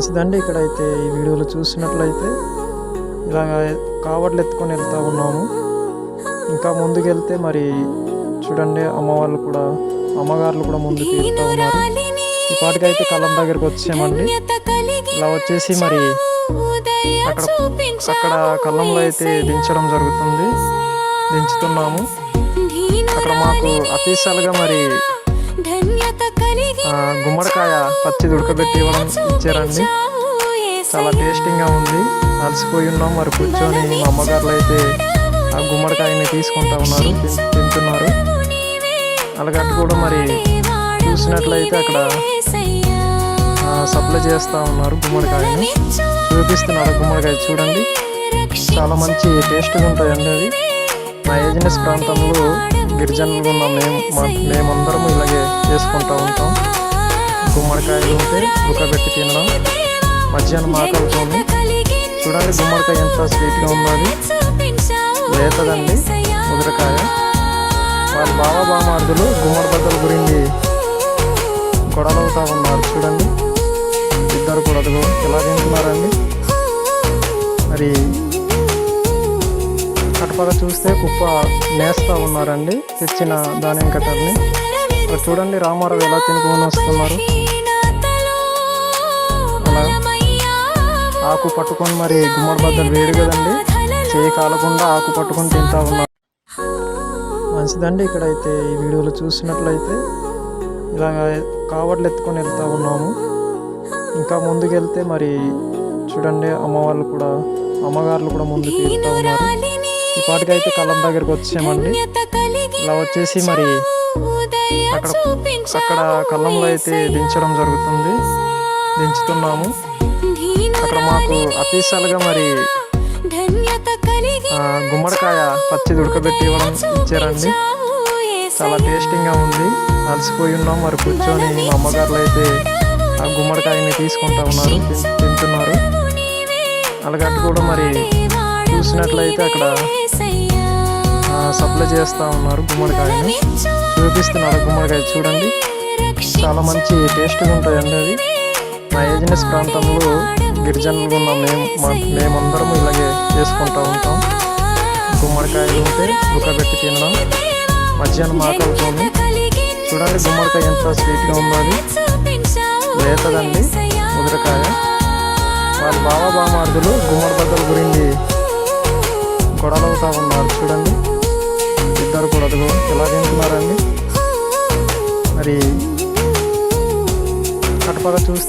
మంచిదండి ఇక్కడైతే ఈ వీడియోలో చూసినట్లయితే. ఇలా కావడ్లు ఎత్తుకొని వెళ్తూ ఉన్నాము. ఇంకా ముందుకు వెళ్తే మరి చూడండి అమ్మవాళ్ళు కూడా అమ్మగారులు కూడా ముందుకు వెళ్తూ ఉన్నారు. ఈ పాటికైతే కళ్ళం దగ్గరికి వచ్చామండి ఇలా వచ్చేసి మరి అక్కడ అక్కడ కళ్ళంలో అయితే దించడం జరుగుతుంది. దించుతున్నాము. అక్కడ మాకు అఫీషియల్గా మరి గుమ్మడికాయ పచ్చిది ఉడకబెట్టి ఇవ్వడం ఇచ్చారండి. చాలా టేస్టింగ్గా ఉంది. అలసిపోయి ఉన్నాం. మరి కూర్చొని మా అమ్మగారులు అయితే ఆ గుమ్మడికాయని తీసుకుంటా ఉన్నారు. తింటున్నారు. అలాగట్టు కూడా మరి చూసినట్లయితే అక్కడ ఆ, సప్లై చేస్తూ ఉన్నారు గుమ్మడికాయని. చూపిస్తున్నారు గుమ్మడికాయ చూడండి. చాలా మంచి టేస్ట్గా ఉంటాయండి అవి. మా ఏజెన్సీ ప్రాంతంలో గిరిజనులు ఉన్న మేము మా- మేమందరం ఇలాగే చేసుకుంటూ ఉంటాం. గుమ్మడికాయలు ఉంటే ఉడకబెట్టి తినడం మధ్యాహ్నం ఆకలితోని చూడండి గుమ్మడికాయ ఎంత స్వీట్గా ఉన్నది లేతదండి ముదిరికాయ. వాళ్ళ బావ బామార్దులు గుమ్మడి బద్దల గురించి గొడవలవుతా ఉన్నారు చూడండి. ఇద్దరు కూడా అదిగో ఎలా తింటున్నారండి. మరి అటుపక్క చూస్తే కుప్ప నేస్తా ఉన్నారండి తెచ్చిన ధాన్యం కట్టర్ని. ఇక్కడ చూడండి రామారావు ఎలా తినుకొని వస్తున్నారు. అలా ఆకు పట్టుకొని మరి గుమ్మడి బద్దలు వేడు కదండి. చేయి కాలకుండా ఆకు పట్టుకొని తింటా ఉన్నారు. మంచిదండి ఇక్కడైతే ఈ వీడియోలో చూసినట్లయితే. ఇలా కావడ్లు ఎత్తుకొని వెళ్తూ ఉన్నాము. ఇంకా ముందుకు వెళ్తే మరి చూడండి అమ్మవాళ్ళు కూడా అమ్మగారులు కూడా ముందుకు వెళ్తూ ఉన్నారు. ఈ పాటికైతే కళ్ళం దగ్గరికి వచ్చామండి ఇలా వచ్చేసి మరి అక్కడ అక్కడ కళ్ళంలో అయితే దించడం జరుగుతుంది. దించుతున్నాము. అక్కడ మాకు అఫీషియల్గా మరి గుమ్మడికాయ పచ్చి ఉడకబెట్టి ఇవ్వడం ఇచ్చారండి. చాలా టేస్టింగ్గా ఉంది. అలసిపోయి ఉన్నాం. మరి కూర్చొని మా అమ్మగారులు అయితే ఆ గుమ్మడికాయని తీసుకుంటా ఉన్నారు తింటున్నారు. అలాగట్టు కూడా మరి చూసినట్లయితే అక్కడ సప్లై చేస్తూ ఉన్నారు గుమ్మడికాయని. చూపిస్తున్నారు గుమ్మడికాయ చూడండి. చాలా మంచి టేస్ట్గా ఉంటాయండి అవి. మా ఏజినెస్ ప్రాంతంలో గిరిజనులు ఉన్న మేము మా- మేమందరం ఇలాగే చేసుకుంటూ ఉంటాం. గుమ్మడికాయలు ఉంటే ఉడకబెట్టి తినడం మధ్యాహ్నం ఆకలితోని చూడండి గుమ్మడికాయ ఎంత స్వీట్గా ఉన్నది లేతదండి ముదిరకాయ. వాళ్ళ బావ బామార్దులు గుమ్మడి బద్దల గురించి గొడవలవుతా ఉన్నారు చూడండి. ఇద్దరు కూడా అదిగో ఎలా తింటున్నారండి? మరి అటుపక్క చూస్తే